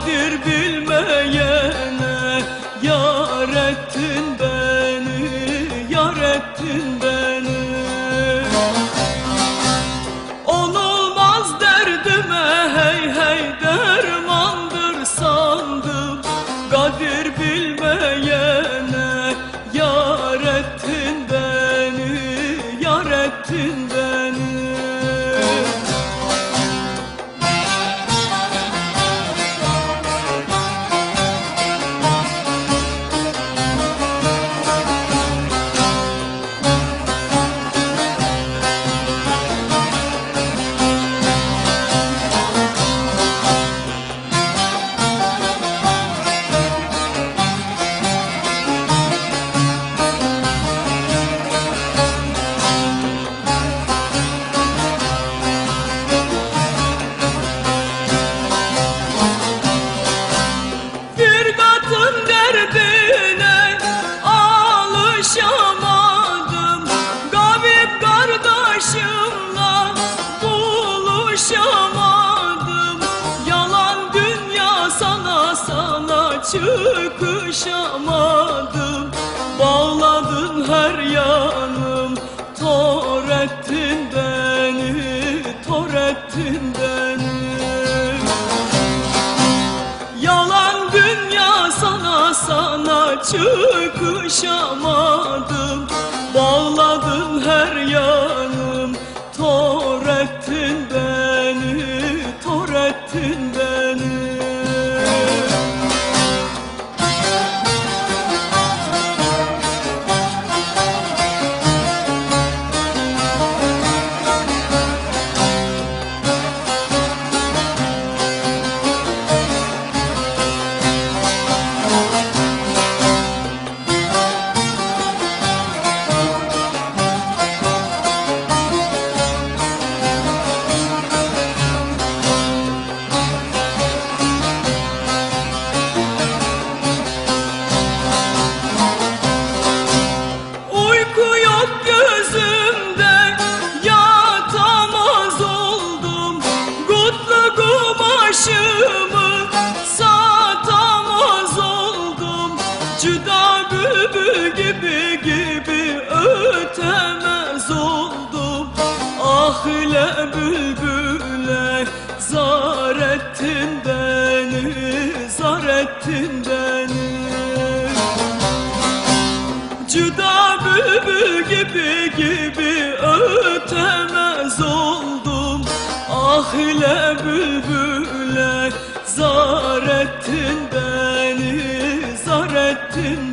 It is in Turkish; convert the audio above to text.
kadir bilmeyene Yar ettin beni, yar ettin beni. Olmaz derdime hey hey dermandır sandım. Kadir bilmeyene yar ettin beni, yar ettin beni çıkışamadım Bağladın her yanım. Tor ettin beni, tor ettin beni. Yalan dünya sana sana çıkışamadım Bağladın her yanım. zarettin beni. Cüda bübü gibi gibi ötemez oldum. Ah ile bübüle zarettin beni Zar ettin